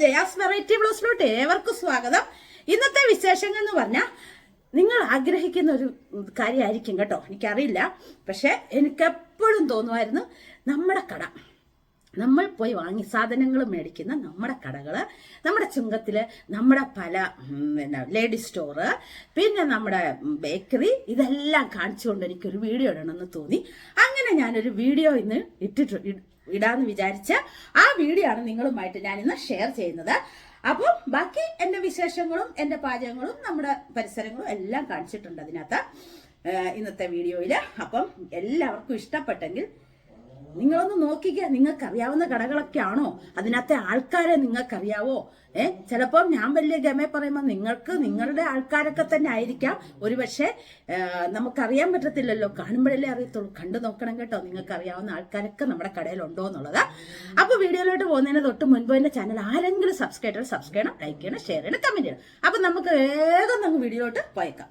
Jaya's variety ബ്ലൗസിലോട്ട് ഏവർക്കും സ്വാഗതം. ഇന്നത്തെ വിശേഷങ്ങൾ എന്ന് പറഞ്ഞാൽ നിങ്ങൾ ആഗ്രഹിക്കുന്ന ഒരു കാര്യമായിരിക്കും കേട്ടോ. എനിക്കറിയില്ല. പക്ഷെ എനിക്ക് എപ്പോഴും തോന്നുമായിരുന്നു നമ്മുടെ കട. നമ്മൾ പോയി വാങ്ങി സാധനങ്ങൾ മേടിക്കുന്ന നമ്മുടെ കടകൾ നമ്മുടെ ചുങ്കത്തിൽ നമ്മുടെ പല പിന്നെ ലേഡീസ് സ്റ്റോറ് പിന്നെ നമ്മുടെ ബേക്കറി ഇതെല്ലാം കാണിച്ചുകൊണ്ട് എനിക്കൊരു വീഡിയോ ഇടണമെന്ന് തോന്നി. അങ്ങനെ ഞാനൊരു വീഡിയോ ഇന്ന് ഇട്ടിട്ട് ഇടാന്ന് വിചാരിച്ച് ആ വീഡിയോ ആണ് നിങ്ങളുമായിട്ട് ഞാൻ ഇന്ന് ഷെയർ ചെയ്യുന്നത്. അപ്പം ബാക്കി എന്റെ വിശേഷങ്ങളും എന്റെ പാചകങ്ങളും നമ്മുടെ പരിസരങ്ങളും എല്ലാം കാണിച്ചിട്ടുണ്ട് അതിനകത്ത് ഇന്നത്തെ വീഡിയോയിൽ അപ്പം എല്ലാവർക്കും ഇഷ്ടപ്പെട്ടെങ്കിൽ നിങ്ങളൊന്ന് നോക്കിക്കുക നിങ്ങൾക്ക് അറിയാവുന്ന കടകളൊക്കെ ആണോ അതിനകത്തെ ആൾക്കാരെ നിങ്ങൾക്കറിയാവോ? ഏ? ചിലപ്പോൾ ഞാൻ വലിയ ഗമ പറയുമ്പോൾ നിങ്ങൾക്ക് നിങ്ങളുടെ ആൾക്കാരൊക്കെ തന്നെ ആയിരിക്കാം. ഒരുപക്ഷെ നമുക്കറിയാൻ പറ്റത്തില്ലല്ലോ. കാണുമ്പോഴല്ലേ അറിയത്തുള്ളൂ. കണ്ടു നോക്കണം കേട്ടോ. നിങ്ങൾക്ക് അറിയാവുന്ന ആൾക്കാരൊക്കെ നമ്മുടെ കടയിലുണ്ടോ എന്നുള്ളത്. അപ്പൊ വീഡിയോയിലോട്ട് പോകുന്നതിന് തൊട്ട് മുൻപ് തന്നെ ചാനൽ ആരെങ്കിലും സബ്സ്ക്രൈബ് ചെയ്യണം സബ്സ്ക്രൈബ് ചെയ്യണം ലൈക്ക് ചെയ്യണം ഷെയർ ചെയ്യണം കമന്റ് ചെയ്യണം. അപ്പൊ നമുക്ക് വേഗം നമുക്ക് വീഡിയോയിലോട്ട് പോയേക്കാം.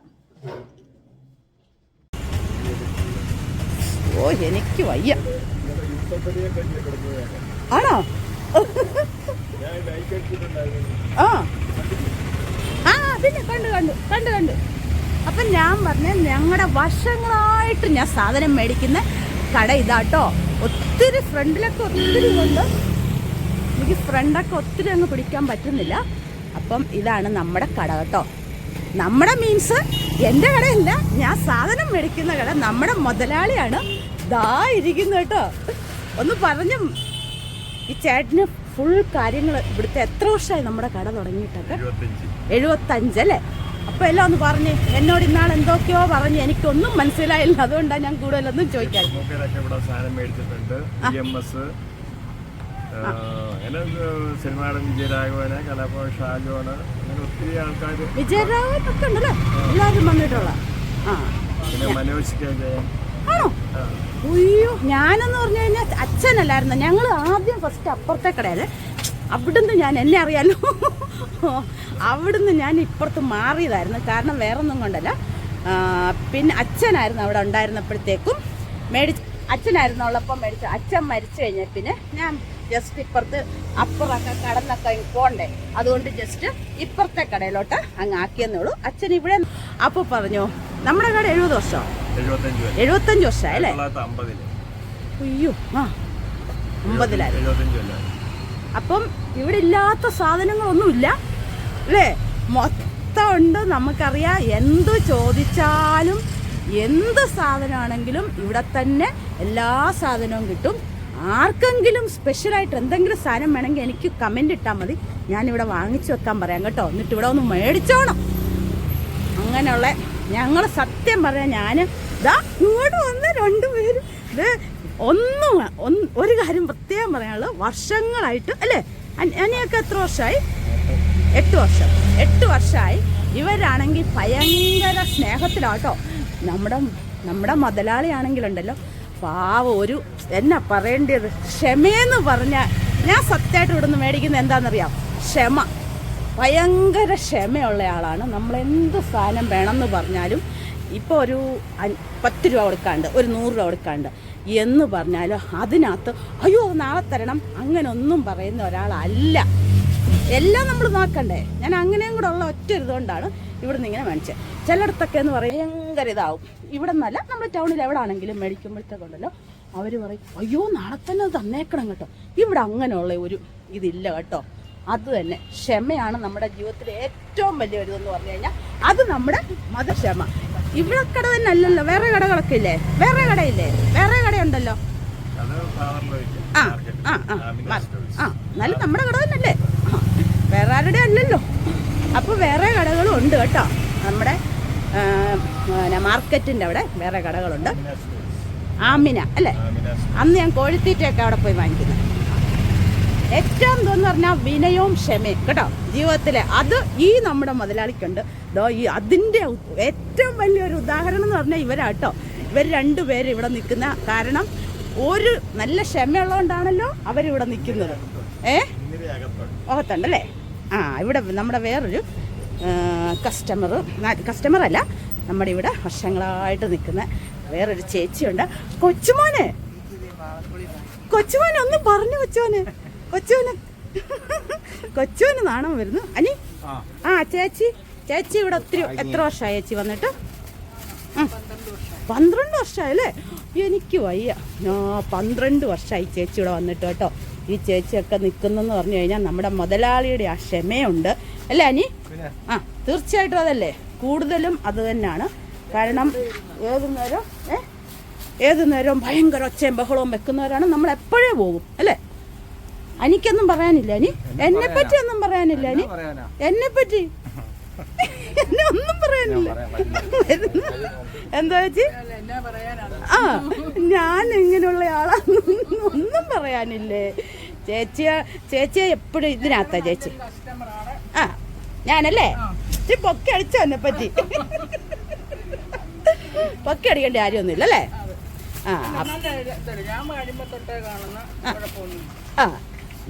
ഓ എനിക്ക് വയ്യ. ആണോ? ആ. ആ പിന്നെ കണ്ടു കണ്ടു കണ്ടു കണ്ടു. അപ്പൊ ഞാൻ പറഞ്ഞ ഞങ്ങളുടെ വർഷങ്ങളായിട്ട് ഞാൻ സാധനം മേടിക്കുന്ന കട ഇതാട്ടോ. ഒത്തിരി ഫ്രണ്ടിലൊക്കെ ഒത്തിരി കൊണ്ട് എനിക്ക് ഫ്രണ്ടൊക്കെ ഒത്തിരി അങ്ങ് പിടിക്കാൻ പറ്റുന്നില്ല. അപ്പം ഇതാണ് നമ്മുടെ കട കേട്ടോ. നമ്മുടെ മീൻസ് എന്റെ കടയല്ല ഞാൻ സാധനം മേടിക്കുന്ന കട നമ്മുടെ മുതലാളിയാണ്. ദാ ഇരിക്കുന്നു കേട്ടോ. ഒന്ന് പറഞ്ഞു ഈ ചേട്ടന് ഫുൾ കാര്യങ്ങൾ ഇവിടുത്തെ എത്ര വർഷമായി നമ്മുടെ കട തുടങ്ങിയിട്ടൊക്കെ? എഴുപത്തഞ്ചല്ലേ അപ്പൊ എല്ലാം ഒന്ന് പറഞ്ഞ് എന്നോട് ഇന്നാൾ എന്തൊക്കെയോ പറഞ്ഞ് എനിക്കൊന്നും മനസ്സിലായില്ല. അതുകൊണ്ടാണ് ഞാൻ കൂടുതലൊന്നും ചോദിക്കാൻ. വിജയരാഘവന് കലാഭവൻ ഒത്തിരി ആൾക്കാർ വിജയരാഘവനൊക്കെ ഉണ്ടല്ലോ? എല്ലാവരും വന്നിട്ടുള്ള. ആ. പിന്നെ മനോജ് കെ ജയൻ. ആണോ? അയ്യോ ഞാനെന്ന് പറഞ്ഞു കഴിഞ്ഞാൽ അച്ഛനല്ലായിരുന്നു? ഞങ്ങൾ ആദ്യം ഫസ്റ്റ് അപ്പുറത്തെ കടയിൽ അവിടുന്ന് ഞാൻ എന്നെ അറിയാലോ. അവിടുന്ന് ഞാൻ ഇപ്പുറത്ത് മാറിയതായിരുന്നു. കാരണം വേറൊന്നും കൊണ്ടല്ല. പിന്നെ അച്ഛനായിരുന്നു അവിടെ ഉണ്ടായിരുന്നപ്പോഴത്തേക്കും മേടിച്ച് അച്ഛനായിരുന്നു ഉള്ളപ്പം മേടിച്ചു അച്ഛൻ മരിച്ചു കഴിഞ്ഞാൽ പിന്നെ ഞാൻ ജസ്റ്റ് ഇപ്പുറത്ത് അപ്പുറമൊക്കെ കടന്നൊക്കെ പോണ്ടേ. അതുകൊണ്ട് ജസ്റ്റ് ഇപ്പുറത്തെ കടയിലോട്ട് അങ്ങ് ആക്കിയെന്നുള്ളൂ അച്ഛൻ ഇവിടെ അപ്പോൾ പറഞ്ഞു നമ്മുടെ കട എഴുപത് വർഷം എഴുപത്തഞ്ച് വർഷം അല്ലേ? അയ്യോ ആ അമ്പതിലായിരുന്നു അപ്പം ഇവിടെ ഇല്ലാത്ത സാധനങ്ങളൊന്നുമില്ല അല്ലേ? മൊത്തം ഉണ്ട് നമുക്കറിയാം എന്ത് ചോദിച്ചാലും എന്ത് സാധനമാണെങ്കിലും ഇവിടെ തന്നെ എല്ലാ സാധനവും കിട്ടും. ആർക്കെങ്കിലും സ്പെഷ്യലായിട്ട് എന്തെങ്കിലും സാധനം വേണമെങ്കിൽ എനിക്ക് കമന്റ് ഇട്ടാൽ മതി. ഞാനിവിടെ വാങ്ങിച്ചു വെക്കാൻ പറയാം കേട്ടോ. എന്നിട്ട് ഇവിടെ ഒന്ന് മേടിച്ചോണം. അങ്ങനെയുള്ള ഞങ്ങൾ സത്യം പറയാം ഞാൻ ഇങ്ങോട്ട് വന്ന രണ്ടുപേരും ഇത് ഒന്നും ഒരു കാര്യം പ്രത്യേകം പറയാനുള്ളത്. വർഷങ്ങളായിട്ട് അല്ലേ? അനിയൊക്കെ എത്ര വർഷമായി? എട്ട് വർഷം. എട്ട് വർഷമായി. ഇവരാണെങ്കിൽ ഭയങ്കര സ്നേഹത്തിലാട്ടോ. നമ്മുടെ നമ്മുടെ മുതലാളിയാണെങ്കിലുണ്ടല്ലോ. പാവ ഒരു എന്നാ പറയേണ്ടത്? ക്ഷമയെന്ന് പറഞ്ഞാൽ ഞാൻ സത്യമായിട്ട് ഇവിടുന്ന് മേടിക്കുന്നത് എന്താണെന്നറിയാം? ക്ഷമ. ഭയങ്കര ക്ഷമയുള്ള ആളാണ്. നമ്മൾ എന്ത് സാധനം വേണമെന്ന് പറഞ്ഞാലും ഇപ്പോൾ ഒരു പത്ത് രൂപ കൊടുക്കാണ്ട് ഒരു നൂറ് രൂപ കൊടുക്കാണ്ട്. എന്ന് പറഞ്ഞാൽ അതിനകത്ത് അയ്യോ നാളെ തരണം. അങ്ങനെ ഒന്നും പറയുന്ന ഒരാളല്ല. എല്ലാം നമ്മൾ നോക്കണ്ടേ? ഞാൻ അങ്ങനെയും കൂടെ ഉള്ള ഒറ്റ ഇതുകൊണ്ടാണ് ഇവിടുന്ന് ഇങ്ങനെ മേടിച്ചത് ചിലയിടത്തൊക്കെ എന്ന് പറയും ഭയങ്കര ഇതാവും. ഇവിടെ നിന്നല്ല നമ്മുടെ ടൗണിൽ എവിടെ ആണെങ്കിലും മേടിക്കുമ്പോഴത്തേക്കുണ്ടല്ലോ അവർ പറയും അയ്യോ നാളെ തന്നെ തന്നേക്കണം കേട്ടോ. ഇവിടെ അങ്ങനെയുള്ള ഒരു ഇതില്ല കേട്ടോ. അത് തന്നെ. ക്ഷമയാണ് നമ്മുടെ ജീവിതത്തിലെ ഏറ്റവും വലിയ ഒരു ഇതെന്ന് പറഞ്ഞു കഴിഞ്ഞാൽ അത് നമ്മുടെ മതക്ഷമ. ഇവിടെ കട തന്നെ അല്ലല്ലോ. വേറെ കടകളൊക്കെ ഇല്ലേ? വേറെ കടയില്ലേ? വേറെ കടയുണ്ടല്ലോ. ആ ആ എന്നാലും നമ്മുടെ കട തന്നെ അല്ലേ വേറെ ആരുടെ അല്ലല്ലോ. അപ്പോൾ വേറെ കടകളും ഉണ്ട് കേട്ടോ. നമ്മുടെ മാർക്കറ്റിന്റെ പിന്നെ മാർക്കറ്റിന്റെ അവിടെ വേറെ കടകളുണ്ട്. ആമിന അല്ലേ? അന്ന് ഞാൻ കോഴിത്തീറ്റയൊക്കെ അവിടെ പോയി വാങ്ങിക്കുന്നത്. ഏറ്റവും ഇതെന്ന് പറഞ്ഞാൽ വിനയവും ക്ഷമയും കേട്ടോ. ജീവിതത്തിലെ അത് ഈ നമ്മുടെ മുതലാളിക്കുണ്ട്. ഇതോ ഈ അതിന്റെ ഏറ്റവും വലിയൊരു ഉദാഹരണം എന്ന് പറഞ്ഞാൽ ഇവരാട്ടോ. ഇവർ രണ്ടുപേരും ഇവിടെ നിൽക്കുന്ന കാരണം ഒരു നല്ല ക്ഷമയുള്ളതുകൊണ്ടാണല്ലോ അവരിവിടെ നിൽക്കുന്നത്. ഏ? ഓഹത്തുണ്ടല്ലേ ആ ഇവിടെ നമ്മുടെ വേറൊരു കസ്റ്റമർ അല്ല നമ്മുടെ ഇവിടെ വർഷങ്ങളായിട്ട് നിൽക്കുന്ന വേറൊരു ചേച്ചിയുണ്ട്. കൊച്ചുമോനെ? കൊച്ചുമോനെ ഒന്ന് പറഞ്ഞു കൊച്ചുമോനെ. കൊച്ചുമോനെ കൊച്ചുവിന് നാണം വരുന്നു. അനി? ആ. ചേച്ചി. ചേച്ചി ഇവിടെ ഒത്തിരി എത്ര വർഷമായി ചേച്ചി വന്നിട്ട്? പന്ത്രണ്ട് പന്ത്രണ്ട് വർഷമായല്ലേ എനിക്ക് വയ്യ. ആ പന്ത്രണ്ട് വർഷമായി ചേച്ചി ഇവിടെ വന്നിട്ട് കേട്ടോ. ഈ ചേച്ചിയൊക്കെ നിൽക്കുന്നെന്ന് പറഞ്ഞു കഴിഞ്ഞാൽ നമ്മുടെ മുതലാളിയുടെ ആ ക്ഷമയുണ്ട്. അല്ലേ അനി? ആ തീർച്ചയായിട്ടും അതല്ലേ. കൂടുതലും അത് തന്നെയാണ്. കാരണം ഏത് നേരം ഏ? ഏത് നേരവും ഭയങ്കര ഒച്ചയും ബഹളവും വെക്കുന്നവരാണ് നമ്മൾ എപ്പോഴേ പോകും. അല്ലേ? അനിക്കൊന്നും പറയാനില്ല. അനി എന്നെ പറ്റി ഒന്നും പറയാനില്ല. അനി എന്നാ പറ്റി? എന്നെ ഒന്നും പറയാനില്ല. എന്താ വെച്ചി ആ ഞാൻ ഇങ്ങനെയുള്ള ആളാണെന്ന് ഒന്നും പറയാനില്ലേ. ചേച്ചിയ ചേച്ചിയെ എപ്പോഴും ഇതിനകത്താ ചേച്ചി. ആ ഞാനല്ലേ? ഇച്ചിരി പൊക്കി അടിച്ചോ എന്നെ പറ്റി? പൊക്കി അടിക്കേണ്ട കാര്യമൊന്നുമില്ല അല്ലേ? ആ ആ.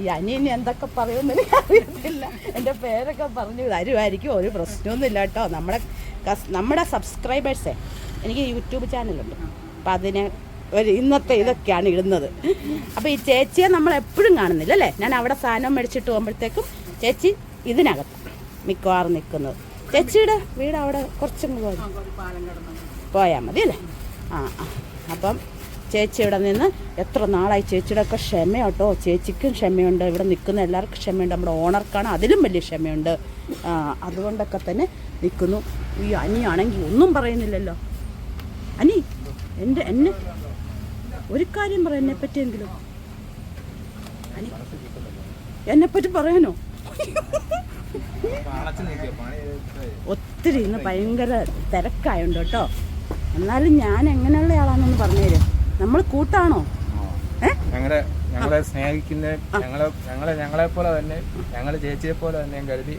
ഈ അനിയന് എന്തൊക്കെ പറയുമെന്ന് എനിക്ക് അറിയത്തില്ല എന്റെ പേരൊക്കെ പറഞ്ഞു തരുമായിരിക്കും ഒരു പ്രശ്നമൊന്നുമില്ല കേട്ടോ. നമ്മുടെ നമ്മുടെ സബ്സ്ക്രൈബേഴ്സേ എനിക്ക് യൂട്യൂബ് ചാനലുണ്ട്. അപ്പം അതിന് ഒരു ഇന്നത്തെ ഇതൊക്കെയാണ് ഇടുന്നത്. അപ്പോൾ ഈ ചേച്ചിയെ നമ്മൾ എപ്പോഴും കാണുന്നില്ല അല്ലേ? ഞാൻ അവിടെ സാധനം മേടിച്ചിട്ട് പോകുമ്പോഴത്തേക്കും ചേച്ചി ഇതിനകത്ത് മിക്കവാറും നിൽക്കുന്നത്. ചേച്ചിയുടെ വീട് അവിടെ കുറച്ചും പോയാൽ മതി അല്ലേ? ആ ആ. അപ്പം ചേച്ചി ഇവിടെ നിന്ന് എത്ര നാളായി ചേച്ചിയുടെ ഒക്കെ ക്ഷമയോട്ടോ. ചേച്ചിക്കും ക്ഷമയുണ്ട് ഇവിടെ നിൽക്കുന്ന എല്ലാവർക്കും ക്ഷമയുണ്ട് നമ്മുടെ ഓണർക്കാണ് അതിലും വലിയ ക്ഷമയുണ്ട്. അതുകൊണ്ടൊക്കെ തന്നെ നിൽക്കുന്നു. ഈ അനിയാണെങ്കിൽ ഒന്നും പറയുന്നില്ലല്ലോ. അനി എന്റെ എന്നെ ഒരു കാര്യം പറ എന്നെ പറ്റിയെങ്കിലും. അനി എന്നെപ്പറ്റി പറയാനോ? ഒത്തിരി ഇന്ന് ഭയങ്കര തിരക്കായുണ്ട് കേട്ടോ. എന്നാലും ഞാൻ എങ്ങനെയുള്ള ആളാണെന്ന് പറഞ്ഞുതരും. നമ്മൾ കൂട്ടാണോ? ഞങ്ങളെ ഞങ്ങളെ സ്നേഹിക്കുന്ന ഞങ്ങളെ ഞങ്ങളെ ഞങ്ങളെ പോലെ തന്നെ ഞങ്ങളെ ചേച്ചിയെ പോലെ തന്നെ കരുതി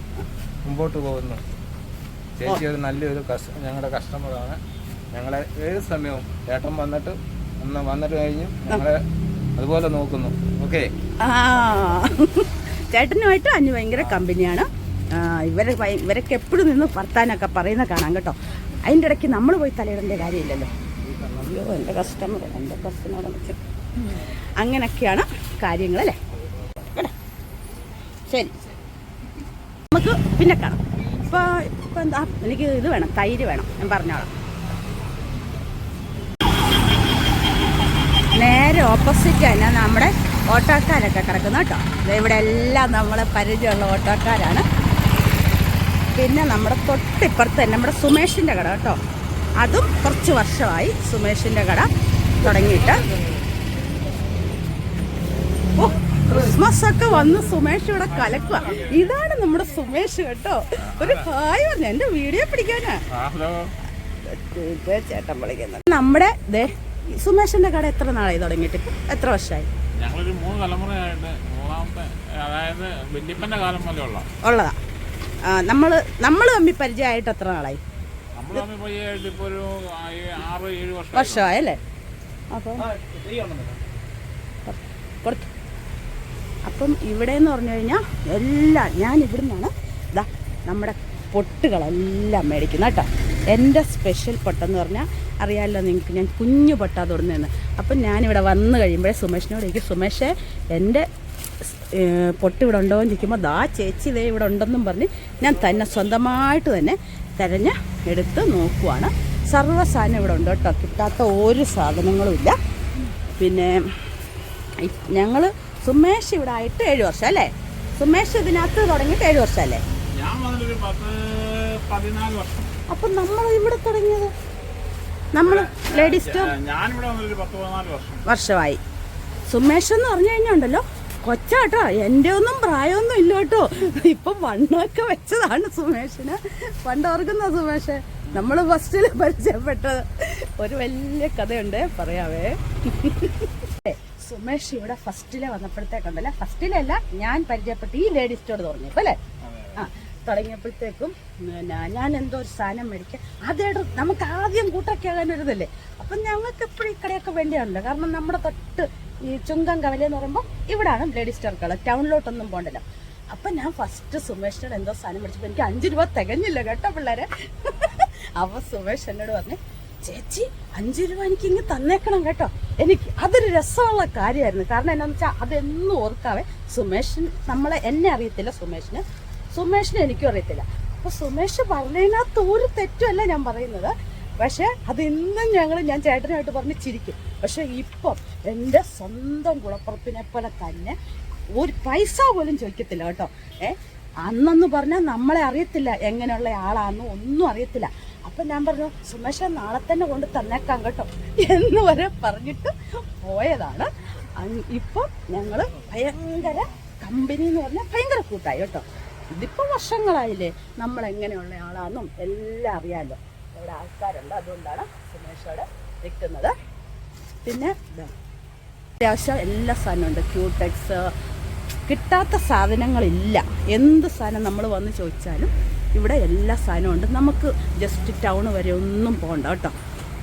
മുമ്പോട്ട് പോകുന്നു. ചേച്ചി ഒരു നല്ലൊരു ഞങ്ങളുടെ കസ്റ്റമറാണ്. ഞങ്ങളെ ഏത് സമയവും ചേട്ടൻ വന്നിട്ട് ഒന്ന് വന്നിട്ട് കഴിഞ്ഞ് ഞങ്ങളെ അതുപോലെ നോക്കുന്നു. ഓക്കെ? ചേട്ടനുമായിട്ട് അന്ന് ഭയങ്കര കമ്പനിയാണ്. ഇവരെ ഇവരൊക്കെ എപ്പോഴും നിന്ന് വർത്താനൊക്കെ പറയുന്ന കാണാം കേട്ടോ. അതിന്റെ ഇടയ്ക്ക് നമ്മൾ പോയി തലയിടേണ്ട കാര്യമില്ലല്ലോ. അയ്യോ എന്റെ കസ്റ്റമർ എന്റെ കസ്റ്റമർ അങ്ങനെയൊക്കെയാണ് കാര്യങ്ങൾ അല്ലേ ശരി. നമുക്ക് പിന്നെ കാണാം. ഇപ്പോൾ ഇപ്പോൾ എന്താ? എനിക്ക് ഇത് വേണം തൈര് വേണം ഞാൻ പറഞ്ഞോളാം. നേരെ ഓപ്പോസിറ്റ് തന്നെ നമ്മുടെ ഓട്ടോക്കാരൊക്കെ കിടക്കുന്നു കേട്ടോ. ഇവിടെ എല്ലാം നമ്മളെ പരിചയമുള്ള ഓട്ടോക്കാരാണ്. പിന്നെ നമ്മുടെ തൊട്ടിപ്പുറത്ത് തന്നെ നമ്മുടെ സുമേഷിന്റെ കട കേട്ടോ. അതും കുറച്ച് വർഷമായി സുമേഷിന്റെ കട തുടങ്ങിയിട്ട്. ഓ ക്രിസ്മസ് ഒക്കെ വന്ന് സുമേഷ് ഇവിടെ കലക്കുക ഇതാണ് നമ്മുടെ സുമേഷ് കേട്ടോ. ഒരു ഹായ് വന്ന് എന്റെ വീഡിയോ പിടിക്കാനാ. ചേട്ടൻ വിളിക്കുന്നത്. നമ്മുടെ ദേ സുമേഷിന്റെ കട എത്ര നാളായി തുടങ്ങിയിട്ട്? എത്ര വർഷമായി? ഞങ്ങളൊരു മൂന്ന് തലമുറയായിട്ട് മൂന്നാമത്തെ അതായത് വല്യപ്പന്റെ കാലം ഉള്ളതാ. നമ്മൾ നമ്മൾ നമ്മൾ തമ്മിൽ പരിചയമായിട്ട് എത്ര നാളായി? നമ്മൾ തമ്മിൽ പയ്യായിട്ട് ആ- ആറ് ഏഴ് വർഷം വർഷമായി അല്ലേ? അപ്പം കൊടുത്തു. അപ്പം ഇവിടെ എന്ന് പറഞ്ഞു കഴിഞ്ഞാൽ എല്ലാം ഞാൻ ഇവിടെ നിന്നാണ് ഇതാ നമ്മുടെ പൊട്ടുകളെല്ലാം മേടിക്കുന്നത് കേട്ടോ. എന്റെ സ്പെഷ്യൽ പൊട്ടെന്ന് പറഞ്ഞാൽ അറിയാമല്ലോ നിങ്ങൾക്ക് ഞാൻ കുഞ്ഞു പൊട്ടാ തൊടുന്നതെന്ന്. അപ്പം ഞാനിവിടെ വന്ന് കഴിയുമ്പോഴേ സുമേഷിനോട് എനിക്ക് സുമേഷേ എന്റെ പൊട്ട് ഇവിടെ ഉണ്ടോ എന്ന് ചോദിക്കുമ്പോൾ ദാ ചേച്ചി ദേ ഇവിടെ ഉണ്ടെന്നും പറഞ്ഞ് ഞാൻ തന്നെ സ്വന്തമായിട്ട് തന്നെ തിരഞ്ഞ് എടുത്ത് നോക്കുവാണ്. സർവ സാധനം ഇവിടെ ഉണ്ട് കേട്ടോ. കിട്ടാത്ത ഒരു സാധനങ്ങളും ഇല്ല. പിന്നെ ഞങ്ങൾ സുമേഷ് ഇവിടെ ആയിട്ട് ഏഴ് വർഷം അല്ലേ? സുമേഷ് ഇതിനകത്ത് തുടങ്ങിയിട്ട് ഏഴ് വർഷം അല്ലേ? അപ്പൊ നമ്മൾ ഇവിടെ തുടങ്ങിയത്? നമ്മൾ ലേഡീസ് വർഷമായി. സുമേഷ് എന്ന് പറഞ്ഞു കഴിഞ്ഞാൽ ഉണ്ടല്ലോ കൊച്ചാട്ടോ എന്റെ ഒന്നും പ്രായമൊന്നും ഇല്ല കേട്ടോ ഇപ്പം വണ്ണമൊക്കെ വെച്ചതാണ് സുമേഷിന്. പണ്ട് ഓർക്കുന്ന സുമേഷ്? നമ്മൾ ഫസ്റ്റിൽ പരിചയപ്പെട്ടത്. ഒരു വലിയ കഥയുണ്ട് പറയാവേ. സുമേഷ് ഇവിടെ ഫസ്റ്റിലെ വന്നപ്പോഴത്തേക്കുണ്ടല്ലേ? ഫസ്റ്റിലല്ല ഞാൻ പരിചയപ്പെട്ട് ഈ ലേഡി സ്റ്റോർ അല്ലേ? ആ തുടങ്ങിയപ്പോഴത്തേക്കും ഞാൻ എന്തോ ഒരു സാധനം മേടിക്കാൻ ആദ്യമായിട്ട് നമുക്ക് ആദ്യം കൂട്ടൊക്കെ ആകാൻ ഇതല്ലേ അപ്പം ഞങ്ങൾക്ക് എപ്പോഴും ഈ കടയൊക്കെ വേണ്ടിയാണല്ലോ. കാരണം നമ്മുടെ തൊട്ട് ഈ ചുങ്കം കവല എന്ന് പറയുമ്പോൾ ഇവിടാണ് ലേഡി സ്റ്റോർ കളർ. ടൗണിലോട്ടൊന്നും പോകണ്ടല്ലോ അപ്പം ഞാൻ ഫസ്റ്റ് സുമേഷിനോട് എന്തോ സാധനം മേടിച്ചപ്പോൾ എനിക്ക് അഞ്ച് രൂപ തികഞ്ഞില്ല കേട്ടോ പിള്ളേരെ. അപ്പോൾ സുമേഷ് എന്നോട് പറഞ്ഞു ചേച്ചി അഞ്ച് രൂപ എനിക്ക് ഇങ്ങ് തന്നേക്കണം കേട്ടോ. എനിക്ക് അതൊരു രസമുള്ള കാര്യമായിരുന്നു. കാരണം എന്താണെന്ന് വെച്ചാൽ അതെന്നും ഓർക്കാവേ. സുമേഷൻ നമ്മളെ എന്നെ അറിയത്തില്ല സുമേഷിന്. സുമേഷിനെ എനിക്കും അറിയത്തില്ല. അപ്പോൾ സുമേഷ് പറഞ്ഞതിനകത്ത് ഒരു തെറ്റുമല്ല ഞാൻ പറയുന്നത്. പക്ഷെ അത് ഇന്നും ഞങ്ങൾ ഞാൻ ചേട്ടനായിട്ട് പറഞ്ഞ് ചിരിക്കും. പക്ഷെ ഇപ്പം എന്റെ സ്വന്തം കുളപ്പുറപ്പിനെ പോലെ തന്നെ ഒരു പൈസ പോലും ചോദിക്കത്തില്ല കേട്ടോ. ഏ? അന്നെന്ന് പറഞ്ഞാൽ നമ്മളെ അറിയത്തില്ല എങ്ങനെയുള്ള ആളാണെന്ന് ഒന്നും അറിയത്തില്ല. അപ്പം ഞാൻ പറഞ്ഞു സുമേഷ നാളെ തന്നെ കൊണ്ട് തന്നേക്കാം കേട്ടോ. എന്ന് വരെ പറഞ്ഞിട്ട് പോയതാണ്. ഇപ്പം ഞങ്ങൾ ഭയങ്കര കമ്പനി എന്ന് പറഞ്ഞാൽ ഭയങ്കര കൂട്ടായി കേട്ടോ. ഇതിപ്പോൾ വർഷങ്ങളായില്ലേ നമ്മൾ എങ്ങനെയുള്ള ആളാണെന്നും എല്ലാം അറിയാമല്ലോ ഇവിടെ ആൾക്കാരുണ്ട്. അതുകൊണ്ടാണ് സുമേഷോട് നിൽക്കുന്നത്. പിന്നെ. അത്യാവശ്യം എല്ലാ സാധനമുണ്ട്. ക്യൂടെക്സ് കിട്ടാത്ത സാധനങ്ങളില്ല. എന്ത് സാധനം നമ്മൾ വന്ന് ചോദിച്ചാലും ഇവിടെ എല്ലാ സാധനവും ഉണ്ട് നമുക്ക് ജസ്റ്റ് ടൗൺ വരെ ഒന്നും പോകണ്ട കേട്ടോ.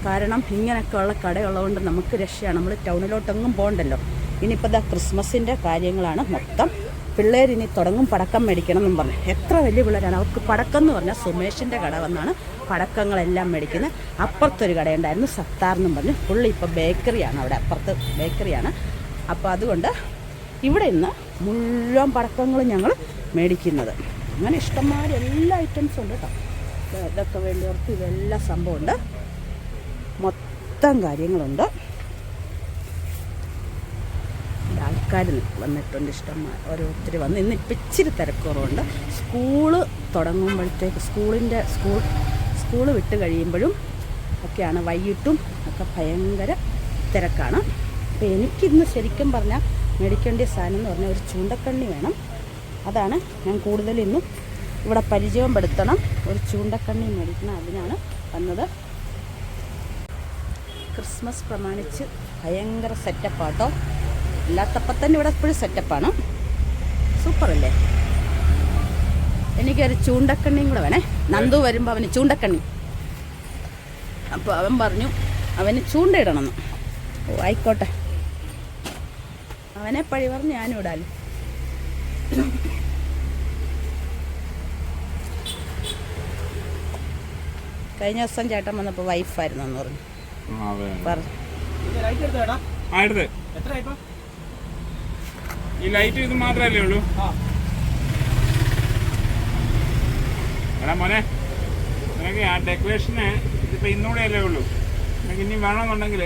കാരണം ഇങ്ങനെയൊക്കെ ഉള്ള കടയുള്ളതുകൊണ്ട് നമുക്ക് രക്ഷയാണ്. നമ്മൾ ടൗണിലോട്ടെങ്ങും പോകണ്ടല്ലോ ഇനിയിപ്പോൾ ഇതാ ക്രിസ്മസിന്റെ കാര്യങ്ങളാണ് മൊത്തം. പിള്ളേർ ഇനി തുടങ്ങും പടക്കം മേടിക്കണം എന്നും പറഞ്ഞു. എത്ര വലിയ പിള്ളേരാണ്. അവർക്ക് പടക്കം എന്ന് പറഞ്ഞാൽ സുമേഷിന്റെ കട വന്നാണ് പടക്കങ്ങളെല്ലാം മേടിക്കുന്നത് അപ്പുറത്തൊരു കടയുണ്ടായിരുന്നു. സത്താർ എന്നും പറഞ്ഞു. പുള്ളി ഇപ്പോൾ ബേക്കറിയാണ് അവിടെ. അപ്പുറത്ത് ബേക്കറിയാണ്. അപ്പോൾ അതുകൊണ്ട് ഇവിടെ ഇന്ന് മുഴുവൻ പടക്കങ്ങളും ഞങ്ങൾ മേടിക്കുന്നത്. അങ്ങനെ ഇഷ്ടംമാതിരി എല്ലാ ഐറ്റംസും ഉണ്ട് കേട്ടോ. ഇതൊക്കെ വേണ്ടിയവർക്ക് ഇതെല്ലാം സംഭവമുണ്ട്. മൊത്തം കാര്യങ്ങളുണ്ട്. ആൾക്കാർ വന്നിട്ടുണ്ട് ഇഷ്ടം ഓരോരുത്തർ വന്ന്. ഇന്ന് ഇപ്പം ഇച്ചിരി തിരക്കുറവുണ്ട്. സ്കൂൾ തുടങ്ങുമ്പോഴത്തേക്ക് സ്കൂളിന്റെ സ്കൂൾ സ്കൂൾ വിട്ട് കഴിയുമ്പോഴും ഒക്കെയാണ് വൈകിട്ടും ഒക്കെ ഭയങ്കര തിരക്കാണ്. അപ്പോൾ എനിക്കിന്ന് ശരിക്കും പറഞ്ഞാൽ മേടിക്കേണ്ട സാധനം എന്ന് പറഞ്ഞാൽ ഒരു ചൂണ്ടക്കണ്ണി വേണം. അതാണ് ഞാൻ കൂടുതൽ ഇന്നും ഇവിടെ പരിചയപ്പെടുത്തണം. ഒരു ചൂണ്ടക്കണ്ണി മേടിക്കണം അതിനാണ് വന്നത്. ക്രിസ്മസ് പ്രമാണിച്ച് ഭയങ്കര സെറ്റപ്പാട്ടോ അല്ലാത്തപ്പം തന്നെ ഇവിടെ എപ്പോഴും സെറ്റപ്പാണ് സൂപ്പറല്ലേ? എനിക്കൊരു ചൂണ്ടക്കണ്ണിയും കൂടെ വേണേ. നന്ദു വരുമ്പോൾ അവന് ചൂണ്ടക്കണ്ണി. അപ്പോൾ അവൻ പറഞ്ഞു അവന് ചൂണ്ടയിടണമെന്ന് ഓ ആയിക്കോട്ടെ. അവനെ പഴി പറഞ്ഞ് ഞാനും ഇടാലും. കഴിഞ്ഞ ദിവസം ചേട്ടൻ വന്നപ്പോൾ വൈഫായിരുന്നു എന്ന് പറഞ്ഞു. പറഞ്ഞു ഈ ലൈറ്റ് ഇത് മാത്രമല്ലേ ഉള്ളൂ? എടാ മോനെ നിനക്ക് ആ ഡെക്കറേഷന് ഇതിപ്പോൾ ഇന്നുകൂടെ അല്ലേ ഉള്ളൂ? നിനക്ക് ഇനി വേണമെന്നുണ്ടെങ്കിൽ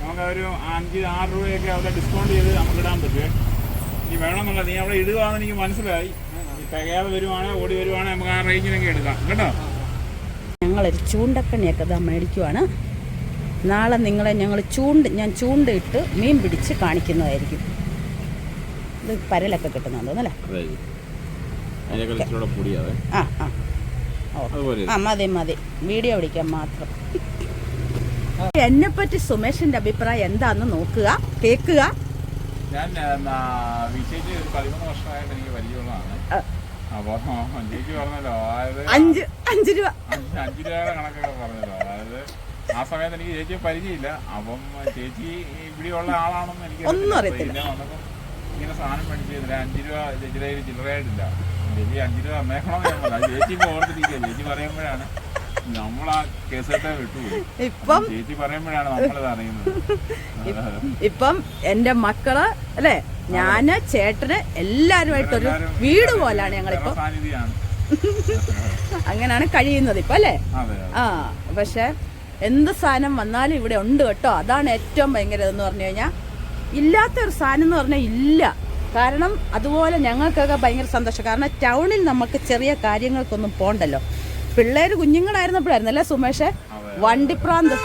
നമുക്ക് ഒരു അഞ്ച് ആറ് രൂപയൊക്കെ അവിടെ ഡിസ്കൗണ്ട് ചെയ്ത് നമുക്ക് ഇടാൻ പറ്റുമേ ഇനി വേണമെന്നുള്ള നീ അവിടെ ഇടുകയാണെന്ന് എനിക്ക് മനസ്സിലായി. തികയാതെ വരുവാണെങ്കിൽ ഓടി വരുവാണെങ്കിൽ നമുക്ക് ആ റേഞ്ചിനൊക്കെ എടുക്കാം കേട്ടോ? ഞങ്ങളൊരു ചൂണ്ടക്കണ്ണിയൊക്കെ ഇതാ മേടിക്കുവാണ്. നാളെ നിങ്ങളെ ഞങ്ങൾ ചൂണ്ട് ഞാൻ ചൂണ്ടയിട്ട് മീൻ പിടിച്ച് കാണിക്കുന്നതായിരിക്കും. ഇത് പരലൊക്കെ കിട്ടുന്നുണ്ടോ അല്ലേ? ആ ആ. ആ മതി മതി. വീഡിയോ പിടിക്കാൻ മാത്രം. എന്നെ പറ്റി സുമേഷിന്റെ അഭിപ്രായം എന്താന്ന് നോക്കുക കേൾക്കുക. ഞാൻ വിജയിച്ച് ഒരു പതിമൂന്ന് വർഷമായിട്ട് എനിക്ക് പരിചയമുള്ളതാണ്. പറഞ്ഞല്ലോ അതായത് അഞ്ച് അഞ്ച് രൂപ. അഞ്ച് അഞ്ച് രൂപയുടെ കണക്കൊക്കെ പറഞ്ഞല്ലോ. അതായത് ആ സമയത്ത് എനിക്ക് ചേച്ചിയെ പരിചയമില്ല. അപ്പം ചേച്ചി ഇവിടെയുള്ള ആളാണെന്ന് എനിക്ക് ഒന്നും അറിയത്തില്ല. ഇങ്ങനെ സാധനം മേടിച്ചു അഞ്ച് രൂപ ചേച്ചിയുടെ ചില്ലറയായിട്ടില്ല. ചേച്ചി അഞ്ച് രൂപ അത് ചേച്ചി ഇപ്പോൾ ഓർത്തിരിക്കുക ചേച്ചി പറയുമ്പോഴാണ് നമ്മൾ ആ കേസത്തെ വിട്ടുപോയി. ഇപ്പം ചേച്ചി പറയുമ്പോഴാണ് നമ്മളിത് അറിയുന്നത്. ഇപ്പം എന്റെ മക്കൾ അല്ലെ? ഞാൻ ചേട്ടന് എല്ലാരുമായിട്ടൊരു വീട് പോലാണ് ഞങ്ങളിപ്പോ. അങ്ങനെയാണ് കഴിയുന്നത് ഇപ്പൊ അല്ലേ? ആ പക്ഷെ എന്ത് സാധനം വന്നാലും ഇവിടെ ഉണ്ട് കേട്ടോ. അതാണ് ഏറ്റവും ഭയങ്കര ഇതെന്ന് പറഞ്ഞു കഴിഞ്ഞാൽ ഇല്ലാത്തൊരു സാധനം എന്ന് പറഞ്ഞാൽ ഇല്ല. കാരണം അതുപോലെ ഞങ്ങൾക്കൊക്കെ ഭയങ്കര സന്തോഷം. കാരണം ടൗണിൽ നമുക്ക് ചെറിയ കാര്യങ്ങൾക്കൊന്നും പോണ്ടല്ലോ. പിള്ളേർ കുഞ്ഞുങ്ങളായിരുന്നപ്പോഴായിരുന്നു അല്ലേ സുമേഷ്? വണ്ടിപ്രാന്ത്.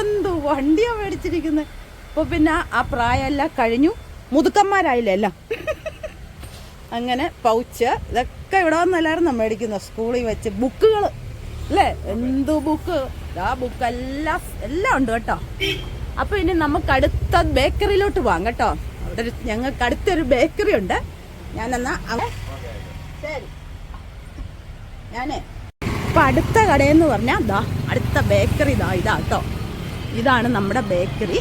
എന്തു വണ്ടിയാ മേടിച്ചിരിക്കുന്നത് അപ്പോൾ പിന്നെ ആ പ്രായമെല്ലാം കഴിഞ്ഞു. മുതുക്കന്മാരായില്ലേ എല്ലാം? അങ്ങനെ പൗച്ച് ഇതൊക്കെ ഇവിടെ വന്നല്ലായിരുന്നു മേടിക്കുന്നത് സ്കൂളിൽ വെച്ച് ബുക്കുകൾ അല്ലേ? എന്തു ബുക്ക്? ആ ബുക്ക് എല്ലാം എല്ലാം ഉണ്ട് കേട്ടോ. അപ്പൊ ഇനി നമുക്ക് അടുത്ത ബേക്കറിയിലോട്ട് പോവാം കേട്ടോ. ഒരു ഞങ്ങൾക്ക് അടുത്തൊരു ബേക്കറി ഉണ്ട്. ഞാൻ എന്നാ ശരി. ഞാനേ ഇപ്പൊ അടുത്ത കടയെന്ന് പറഞ്ഞാൽ ദാ അടുത്ത ബേക്കറി ഇതാ ഇതാ കേട്ടോ ഇതാണ് നമ്മുടെ ബേക്കറി.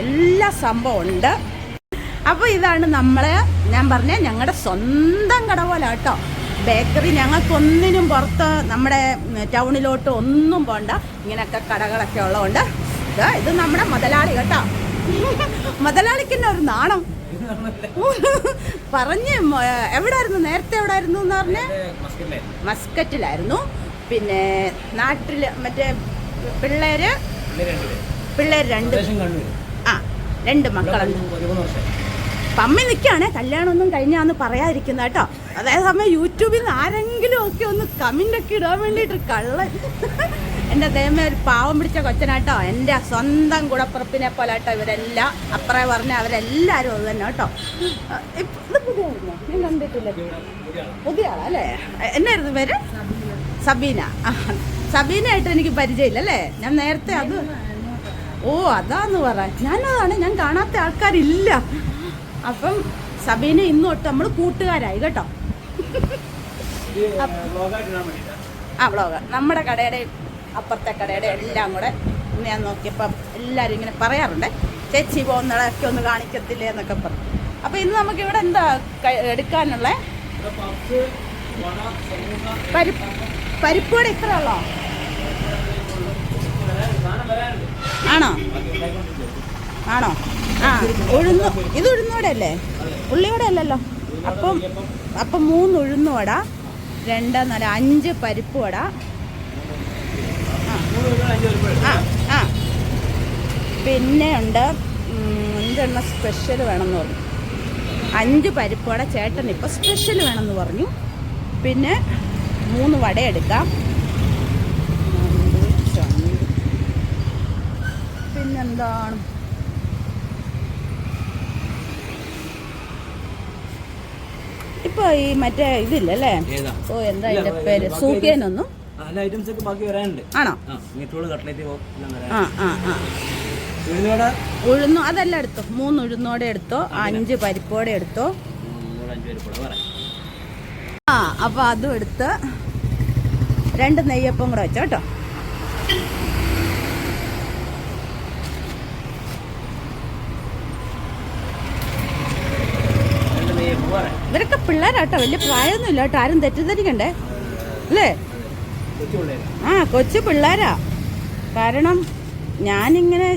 എല്ലാ സംഭവം ഉണ്ട്. അപ്പോൾ ഇതാണ് നമ്മളെ ഞാൻ പറഞ്ഞ ഞങ്ങളുടെ സ്വന്തം കട പോലെ കേട്ടോ ബേക്കറി ഞങ്ങൾക്കൊന്നിനും പുറത്ത് നമ്മുടെ ടൗണിലോട്ട് ഒന്നും പോണ്ട. ഇങ്ങനെയൊക്കെ കടകളൊക്കെ ഉള്ളതുകൊണ്ട് ഇത് നമ്മുടെ മുതലാളി കേട്ടോ. മുതലാളിക്ക് തന്നെ ഒരു നാണം. പറഞ്ഞ് എവിടെ എവിടായിരുന്നു? നേരത്തെ എവിടായിരുന്നു എന്ന് പറഞ്ഞേ? മസ്കറ്റിലായിരുന്നു. പിന്നെ നാട്ടിൽ മറ്റേ പിള്ളേര്? പിള്ളേര് രണ്ട്. ആ രണ്ട് മക്കളുണ്ട്. പമ്മി നിൽക്കുകയാണ് കല്യാണമൊന്നും കഴിഞ്ഞാന്ന് പറയാതിരിക്കുന്ന കേട്ടോ. അതേസമയം യൂട്യൂബിൽ നിന്ന് ആരെങ്കിലും ഒക്കെ ഒന്ന് കമന്റ് ഒക്കെ ഇടാൻ വേണ്ടിയിട്ട് കള്ളൻ. എന്റെ ദൈവമേ ഒരു പാവം പിടിച്ച കൊച്ചനാട്ടോ. എന്റെ സ്വന്തം കൂടപ്പുറപ്പിനെ പോലെ കേട്ടോ ഇവരെല്ലാം. അപ്പറേ പറഞ്ഞ അവരെല്ലാവരും അത് തന്നെ കേട്ടോ. ഇത്? ഞാൻ കണ്ടിട്ടില്ല. പുതിയ ആളാ അല്ലേ? എന്നായിരുന്നു പേര്? സബീന. സബീനയായിട്ട് എനിക്ക് പരിചയമില്ല അല്ലേ ഞാൻ നേരത്തെ അത് ഓ അതാന്ന് പറ. ഞാനതാണ്. ഞാൻ കാണാത്ത ആൾക്കാരില്ല. അപ്പം സബീന ഇന്ന് തൊട്ട് നമ്മൾ കൂട്ടുകാരായി കേട്ടോ. ആ വ്ളോഗ് നമ്മുടെ കടയുടെ അപ്പുറത്തെ കടയുടെ എല്ലാം കൂടെ ഞാൻ നോക്കിയപ്പം എല്ലാവരും ഇങ്ങനെ പറയാറുണ്ട് ചേച്ചി പോകുന്നതൊക്കെ ഒന്ന് കാണിക്കത്തില്ലേ എന്നൊക്കെ പറഞ്ഞു. അപ്പം ഇന്ന് നമുക്ക് ഇവിടെ എന്താ എടുക്കാനുള്ള പരിപ്പ് പരിപ്പൂടെ ഇത്ര ഉള്ളോ? ആണോ? ആണോ? ആ ഉഴുന്നു ഇത് ഉഴുന്നോടെ അല്ലേ? ഉള്ളിയോടെ അല്ലല്ലോ. അപ്പം അപ്പം മൂന്ന് ഉഴുന്നുവട രണ്ട് നാല് അഞ്ച് പരിപ്പ് വട ആ ആ. പിന്നെ ഉണ്ട് എന്തെണ്ണ അഞ്ചെണ്ണം സ്പെഷ്യൽ വേണമെന്ന് പറഞ്ഞു. അഞ്ച് പരിപ്പുവട ചേട്ടൻ ഇപ്പോൾ സ്പെഷ്യൽ വേണമെന്ന് പറഞ്ഞു. പിന്നെ മൂന്ന് വട എടുക്കാം. പിന്നെന്താണ്? ഇപ്പൊ ഈ മറ്റേ ഇതില്ലല്ലേ? ഓ എന്താ അതിന്റെ പേര്? സൂക്കേനൊന്നും? ഐറ്റംസ് ഒക്കെ ബാക്കി വരാനുണ്ട്. ആണോ? ആ മീറ്റോൾ കട്ട്ലേറ്റ് എല്ലാം ആ ആ ആ. ഉഴുന്നു അതെല്ലാം എടുത്തോ? മൂന്ന് ഉഴുന്നോടെ എടുത്തോ? അഞ്ച് പരിപ്പോടെ എടുത്തോ? ആ അപ്പൊ അതും എടുത്ത് രണ്ട് നെയ്യപ്പം കൂടെ വെച്ചോ കേട്ടോ. ഇവരൊക്കെ പിള്ളേരാട്ടോ വലിയ പ്രായമൊന്നുമില്ല കേട്ടോ. ആരും തെറ്റിദ്ധരിക്കണ്ടേ? അല്ലേ? ആ കൊച്ചു പിള്ളേരാ. കാരണം ഞാനിങ്ങനെ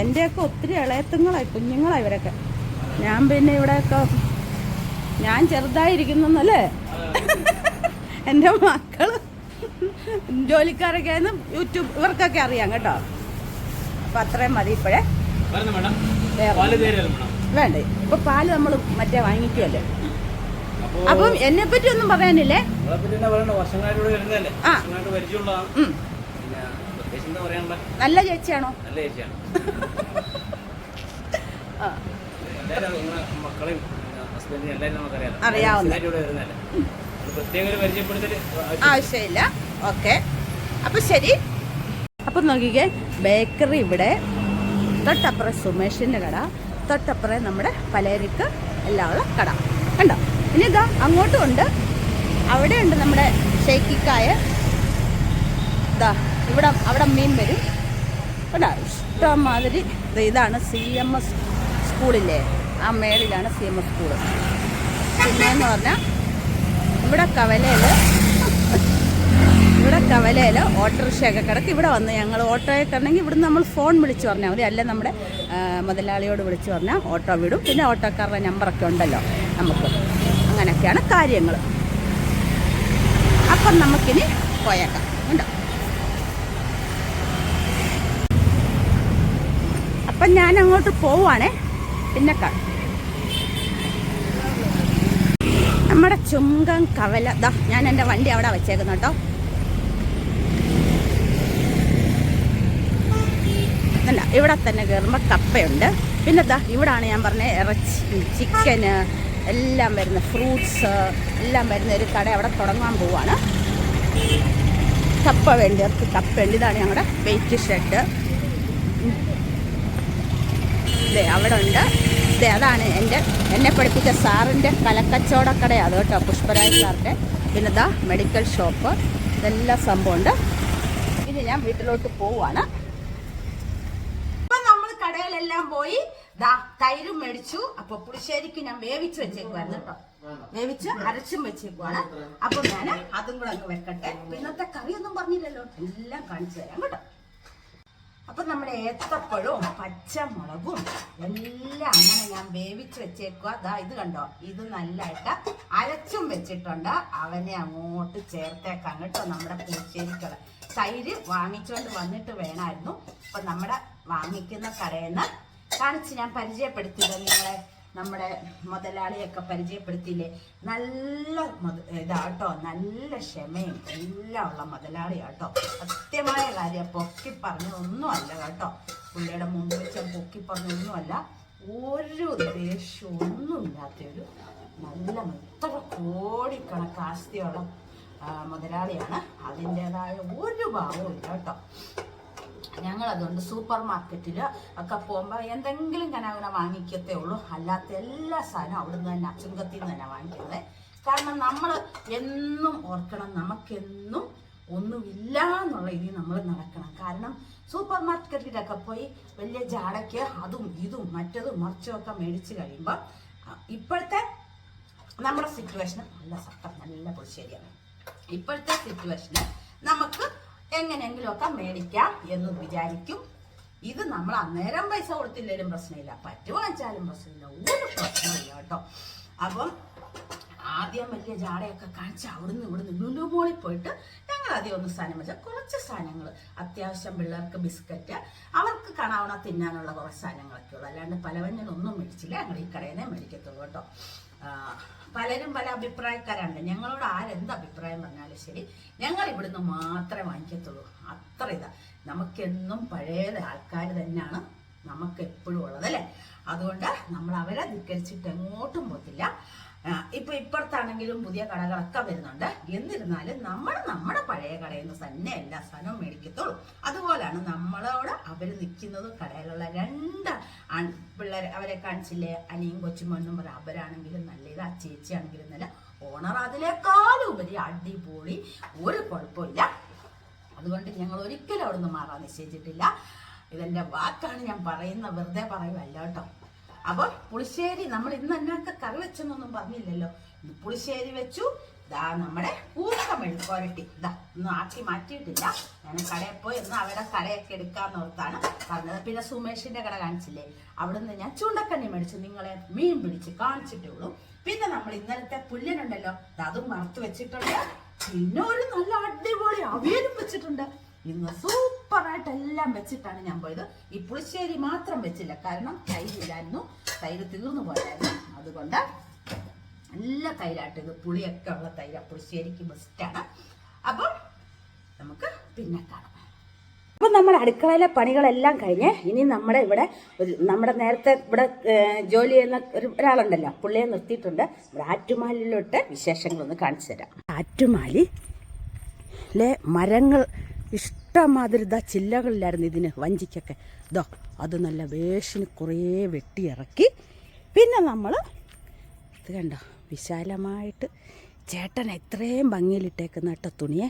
എന്റെയൊക്കെ ഒത്തിരി ഇളയത്തുങ്ങളായി കുഞ്ഞുങ്ങളായി ഇവരൊക്കെ. ഞാൻ പിന്നെ ഇവിടെയൊക്കെ ഞാൻ ചെറുതായിരിക്കുന്നല്ലേ എന്റെ മക്കൾ ജോലിക്കാരൊക്കെ ആയിരുന്നു യൂട്യൂബ് ഇവർക്കൊക്കെ അറിയാം കേട്ടോ. അപ്പം അത്രയും മതി ഇപ്പോഴേ. വേണ്ടേ. ഇപ്പൊ പാൽ നമ്മൾ മറ്റേ വാങ്ങിക്കുമല്ലേ അപ്പോ എന്നെ പറ്റി ഒന്നും പറയാനില്ലേ നല്ല ചേച്ചിയാണോ? അറിയാവുന്ന. ആവശ്യമില്ല ഓക്കെ. അപ്പൊ ശരി. അപ്പൊ നോക്കിക്കേ ബേക്കറി ഇവിടെ തൊട്ടപ്പുറം സുമേഷിന്റെ കട തൊട്ടപ്പുറം നമ്മുടെ പലചരക്ക് എല്ലാം ഉള്ള കട. കണ്ടോ? ഇനി ഇതാ അങ്ങോട്ടും ഉണ്ട്. അവിടെ ഉണ്ട് നമ്മുടെ ഷെയ്ക്കിക്കായ. ഇതാ ഇവിടെ അവിടെ മീൻ വരും. കണ്ടോ? ഇഷ്ടമാതിരി. ഇതാണ് സി എം എസ് സ്കൂളില്ലേ? ആ മേളിലാണ് സി എം എസ് സ്കൂൾ. പിന്നെന്ന് പറഞ്ഞാൽ ഇവിടെ കവലയിൽ ഇവിടെ കവലയിൽ ഓട്ടോറിക്ഷയൊക്കെ കിടക്കും. ഇവിടെ വന്ന് ഞങ്ങൾ ഓട്ടോയെ കിടന്നെങ്കിൽ ഇവിടുന്ന് നമ്മൾ ഫോൺ വിളിച്ച് പറഞ്ഞാൽ മതി. അല്ലെ നമ്മുടെ മുതലാളിയോട് വിളിച്ച് പറഞ്ഞാൽ ഓട്ടോ വിടും. പിന്നെ ഓട്ടോക്കാരുടെ നമ്പറൊക്കെ ഉണ്ടല്ലോ നമുക്ക്. അങ്ങനെയൊക്കെയാണ് കാര്യങ്ങൾ. അപ്പം നമുക്കിനി പോയേക്കാം. ഉണ്ടോ അപ്പം ഞാൻ അങ്ങോട്ട് പോവാണേ പിന്നെ കാണാം നമ്മുടെ ചുങ്കം കവല. ദാ ഞാൻ എന്റെ വണ്ടി അവിടെ വെച്ചേക്കുന്നു കേട്ടോ. ഇവിടെ തന്നെ കയറുമ്പോൾ കപ്പയുണ്ട്. പിന്നെ ദാ ഇവിടാണ് ഞാൻ പറഞ്ഞ ഇറച്ചി ചിക്കന് എല്ലാം വരുന്ന ഫ്രൂട്ട്സ് എല്ലാം വരുന്ന ഒരു കട അവിടെ തുടങ്ങാൻ പോവാണ്. കപ്പ വേണ്ടി അവർക്ക് കപ്പ വേണ്ടി. ഇതാണ് ഞങ്ങളുടെ വെയിറ്റ് ഷെഡ്. ദേ അവിടെ ഉണ്ട്. ദേ അതാണ് എന്റെ എന്നെ പഠിപ്പിച്ച സാറിന്റെ കലക്കച്ചവടക്കടയാണ് കേട്ടോ പുഷ്പരാജ് സാറിന്റെ. പിന്നെ ഇതാ മെഡിക്കൽ ഷോപ്പ്. ഇതെല്ലാം സംഭവമുണ്ട്. ഇനി ഞാൻ വീട്ടിലോട്ട് പോവാണ്. ഇപ്പം നമ്മൾ കടയിലെല്ലാം പോയി ദാ തൈരും മേടിച്ചു. അപ്പൊ പുളിശ്ശേരിക്ക് ഞാൻ വേവിച്ച് വെച്ചേക്കുവായിരുന്നു കേട്ടോ. വേവിച്ച് അരച്ചും വെച്ചേക്കുവാണ്. അപ്പൊ ഞാൻ അതും കൂടെ അങ്ങ് വെക്കട്ടെ. ഇന്നത്തെ കറിയൊന്നും പറഞ്ഞില്ലല്ലോ. എല്ലാം കാണിച്ചു തരാം കേട്ടോ. അപ്പൊ നമ്മുടെ ഏത്തപ്പഴവും പച്ചമുളകും എല്ലാം അങ്ങനെ ഞാൻ വേവിച്ച് വെച്ചേക്കുക ദാ ഇത് കണ്ടോ? ഇത് നല്ലതായിട്ട് അരച്ചും വെച്ചിട്ടുണ്ട്. അവനെ അങ്ങോട്ട് ചേർത്തേക്കാം കേട്ടോ നമ്മുടെ പുളിശ്ശേരിക്കുള്ള. തൈര് വാങ്ങിച്ചുകൊണ്ട് വന്നിട്ട് വേണമായിരുന്നു അപ്പൊ നമ്മുടെ വാങ്ങിക്കുന്ന കടയിൽ നിന്ന് കാണിച്ച് ഞാൻ പരിചയപ്പെടുത്തിയത് നിങ്ങളെ നമ്മുടെ മുതലാളിയൊക്കെ പരിചയപ്പെടുത്തിയില്ലേ? നല്ല ഇതാട്ടോ നല്ല ക്ഷമയും എല്ലാം ഉള്ള മുതലാളിയാട്ടോ. സത്യമായ കാര്യം പൊക്കി പറഞ്ഞതൊന്നും അല്ല കേട്ടോ. പുള്ളിയുടെ മുമ്പ് വെച്ച പൊക്കി പറഞ്ഞതൊന്നുമല്ല ഒരു ദേഷ്യവും ഒരു നല്ല എത്ര കോടിക്കണക്ക് ആസ്തിയുള്ള ആ, മുതലാളിയാണ്. അതിന്റെതായ ഒരു ഭാവവും ഇല്ല കേട്ടോ. ഞങ്ങൾ അതുകൊണ്ട് സൂപ്പർ മാർക്കറ്റിൽ ഒക്കെ പോകുമ്പോൾ എന്തെങ്കിലും ഞാൻ അങ്ങനെ വാങ്ങിക്കത്തേ ഉള്ളൂ. അല്ലാത്ത എല്ലാ സാധനവും അവിടുന്ന് തന്നെ ചുങ്കത്തിൽ നിന്ന് തന്നെ വാങ്ങിക്കുന്നത് കാരണം നമ്മൾ എന്നും ഓർക്കണം നമുക്കെന്നും ഒന്നുമില്ല എന്നുള്ള ഇനി നമ്മൾ നടക്കണം. കാരണം സൂപ്പർ മാർക്കറ്റിലൊക്കെ പോയി വലിയ ജാടയ്ക്ക് അതും ഇതും മറ്റതും മറിച്ചും ഒക്കെ മേടിച്ച് കഴിയുമ്പോൾ ഇപ്പോഴത്തെ നമ്മുടെ സിറ്റുവേഷൻ നല്ല സത്യം നല്ല ശരിയാണ് ഇപ്പോഴത്തെ സിറ്റുവേഷന് നമുക്ക് എങ്ങനെയെങ്കിലും ഒക്കെ മേടിക്കാം എന്ന് വിചാരിക്കും. ഇത് നമ്മൾ അന്നേരം പൈസ കൊടുത്തില്ലേലും പ്രശ്നമില്ല. പറ്റു വാങ്ങിച്ചാലും പ്രശ്നമില്ല. ഒരു പ്രശ്നമില്ല കേട്ടോ. അപ്പം ആദ്യം വലിയ ജാടയൊക്കെ കാണിച്ച് അവിടുന്ന് ഇവിടുന്ന് ലുലു മോളിൽ പോയിട്ട് ഞങ്ങൾ ആദ്യം ഒന്ന് സാധനം വെച്ചാൽ കുറച്ച് സാധനങ്ങൾ. അത്യാവശ്യം പിള്ളേർക്ക് ബിസ്ക്കറ്റ് അവർക്ക് കാണാവുന്ന തിന്നാനുള്ള കുറച്ച് സാധനങ്ങളൊക്കെ ഉള്ളൂ. അല്ലാണ്ട് പലവഞ്ഞനൊന്നും മേടിച്ചില്ല. ഞങ്ങൾ ഈ കടയിൽ നിന്നേ മേടിക്കത്തുള്ളൂ കേട്ടോ. പലരും പല അഭിപ്രായക്കാരുണ്ട്. ഞങ്ങളോട് ആരെന്ത് അഭിപ്രായം പറഞ്ഞാലും ശരി ഞങ്ങൾ ഇവിടുന്ന് മാത്രമേ വാങ്ങിക്കത്തുള്ളൂ. അത്ര ഇതാ. നമുക്കെന്നും പഴയ ആൾക്കാർ തന്നെയാണ് നമുക്ക് എപ്പോഴും ഉള്ളത് അല്ലേ? അതുകൊണ്ട് നമ്മൾ അവരെ ധിക്കരിച്ചിട്ട് എങ്ങോട്ടും പോത്തില്ല ആ, ഇപ്പൊ ഇപ്പുറത്താണെങ്കിലും പുതിയ കടകളൊക്കെ വരുന്നുണ്ട്. എന്നിരുന്നാലും നമ്മൾ നമ്മുടെ പഴയ കടയിൽ നിന്ന് തന്നെ എല്ലാ സാധനവും മേടിക്കത്തുള്ളൂ. അതുപോലാണ് നമ്മളോട് അവർ നിൽക്കുന്നതും കടയിലുള്ള രണ്ട് പിള്ളേരെ അവരെ കാണിച്ചില്ലേ? അനിയും കൊച്ചുമോനും പറ അവരാണെങ്കിലും നല്ല ആ ചേച്ചിയാണെങ്കിലും നല്ല. ഓണർ അതിനേക്കാളും ഉപരി അടിപൊളി ഒരു കുഴപ്പമില്ല. അതുകൊണ്ട് ഞങ്ങൾ ഒരിക്കലും അവിടുന്ന് മാറാൻ നിശ്ചയിച്ചിട്ടില്ല. ഇതെന്റെ വാക്കാണ് ഞാൻ പറയുന്ന വെറുതെ പറയുമല്ല കേട്ടോ. അപ്പൊ പുളിശ്ശേരി നമ്മൾ ഇന്ന് എന്നൊക്കെ കറി വെച്ചെന്നൊന്നും പറഞ്ഞില്ലല്ലോ. പുളിശ്ശേരി വെച്ചു. ദാ നമ്മുടെ കൂർക്ക മെഴുക്കോരട്ടി ഇതാ ഒന്നും ആക്കി മാറ്റിയിട്ടില്ല. ഞാൻ കടയിൽ പോയി ഒന്ന് അവരുടെ കടയൊക്കെ എടുക്കാന്ന് ഓർത്താണ് പറഞ്ഞത്. പിന്നെ സുമേഷിന്റെ കട കാണിച്ചില്ലേ? അവിടുന്ന് ഞാൻ ചൂണ്ടക്കണ്ണി മേടിച്ചു നിങ്ങളെ മീൻ പിടിച്ച് കാണിച്ചിട്ടേ ഉള്ളൂ. പിന്നെ നമ്മൾ ഇന്നലത്തെ പുല്ലിനുണ്ടല്ലോ. അതും മറത്തു വെച്ചിട്ടുണ്ട്. പിന്നെ ഒരു നല്ല അടിപൊളി അവിയലും വെച്ചിട്ടുണ്ട്. ഇന്ന് സൂപ്പറായിട്ട് എല്ലാം വെച്ചിട്ടാണ് ഞാൻ പോയത്. ഈ പുളിശ്ശേരി മാത്രം വെച്ചില്ല. കാരണം തൈരില്ലായിരുന്നു. തൈര് തീർന്നു പോയായിരുന്നു അതുകൊണ്ട് നല്ല തൈരായിട്ട് ഇത് പുളിയൊക്കെ ഉള്ള തൈര. പുളിശ്ശേരിക്ക് ബെസ്റ്റാണ് അപ്പം നമുക്ക് പിന്നെ കാണാം. അപ്പം നമ്മുടെ അടുക്കളയിലെ പണികളെല്ലാം കഴിഞ്ഞ് ഇനി നമ്മുടെ ഇവിടെ ഒരു നമ്മുടെ നേരത്തെ ഇവിടെ ജോലി ചെയ്യുന്ന ഒരു ഒരാളുണ്ടല്ലോ. പുള്ളിയെ നിർത്തിയിട്ടുണ്ട്. ഇവിടെ ആറ്റുമാലിലോട്ട് വിശേഷങ്ങളൊന്ന് കാണിച്ചു തരാം. ആറ്റുമാലിലെ മരങ്ങൾ ഇഷ്ടമാതിരി ഇതാ ചില്ലകളിലായിരുന്നു ഇതിന് വഞ്ചിക്കൊക്കെ. ഇതോ അത് നല്ല വേഷിന് കുറേ വെട്ടിയിറക്കി. പിന്നെ നമ്മൾ ഇത് കണ്ടോ വിശാലമായിട്ട് ചേട്ടൻ എത്രയും ഭംഗിയിലിട്ടേക്കുന്ന കേട്ടോ തുണിയെ.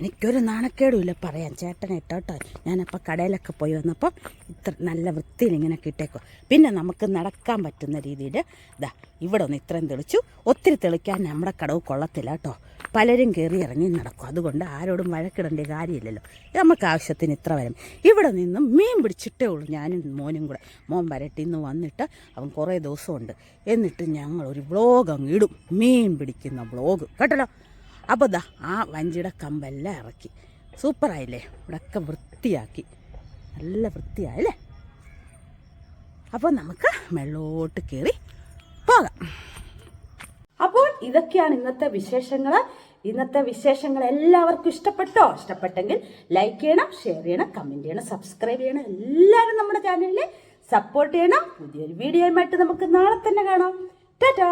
എനിക്കൊരു നാണക്കേടുമില്ല പറയാൻ. ചേട്ടനെ ഇട്ടോട്ടോ. ഞാനപ്പോൾ കടയിലൊക്കെ പോയി വന്നപ്പോൾ ഇത്ര നല്ല വൃത്തിയിൽ ഇങ്ങനെ കിട്ടേക്കോ പിന്നെ നമുക്ക് നടക്കാൻ പറ്റുന്ന രീതിയിൽ ഇതാ ഇവിടെ ഒന്ന് ഇത്രയും തെളിച്ചു. ഒത്തിരി തെളിക്കാൻ നമ്മുടെ കടവ് കൊള്ളത്തില്ല കേട്ടോ. പലരും കയറി ഇറങ്ങി നടക്കും. അതുകൊണ്ട് ആരോടും വഴക്കിടേണ്ട കാര്യമില്ലല്ലോ. നമുക്ക് ആവശ്യത്തിന് ഇത്ര വരും. ഇവിടെ നിന്നും മീൻ പിടിച്ചിട്ടേ ഉള്ളൂ ഞാനും മോനും കൂടെ. മോൻ വരട്ടി. ഇന്ന് വന്നിട്ട് അവൻ കുറേ ദിവസമുണ്ട്. എന്നിട്ട് ഞങ്ങൾ ഒരു വ്ളോഗ് അങ്ങ് ഇടും. മീൻ പിടിക്കുന്ന വ്ളോഗ് കേട്ടല്ലോ? അപ്പോൾ ദാ ആ വഞ്ചിയുടെ കമ്പെല്ലാം ഇറക്കി. സൂപ്പറായില്ലേ? ഇവിടെയൊക്കെ വൃത്തിയാക്കി. നല്ല വൃത്തിയായല്ലേ? അപ്പോൾ നമുക്ക് വെള്ളോട്ട് കയറി പോകാം. അപ്പോൾ ഇതൊക്കെയാണ് ഇന്നത്തെ വിശേഷങ്ങൾ ഇന്നത്തെ വിശേഷങ്ങൾ എല്ലാവർക്കും ഇഷ്ടപ്പെട്ടോ? ഇഷ്ടപ്പെട്ടെങ്കിൽ ലൈക്ക് ചെയ്യണം ഷെയർ ചെയ്യണം കമന്റ് ചെയ്യണം സബ്സ്ക്രൈബ് ചെയ്യണം. എല്ലാവരും നമ്മുടെ ചാനലിൽ സപ്പോർട്ട് ചെയ്യണം. പുതിയൊരു വീഡിയോയുമായിട്ട് നമുക്ക് നാളെ തന്നെ കാണാം. ടാറ്റാ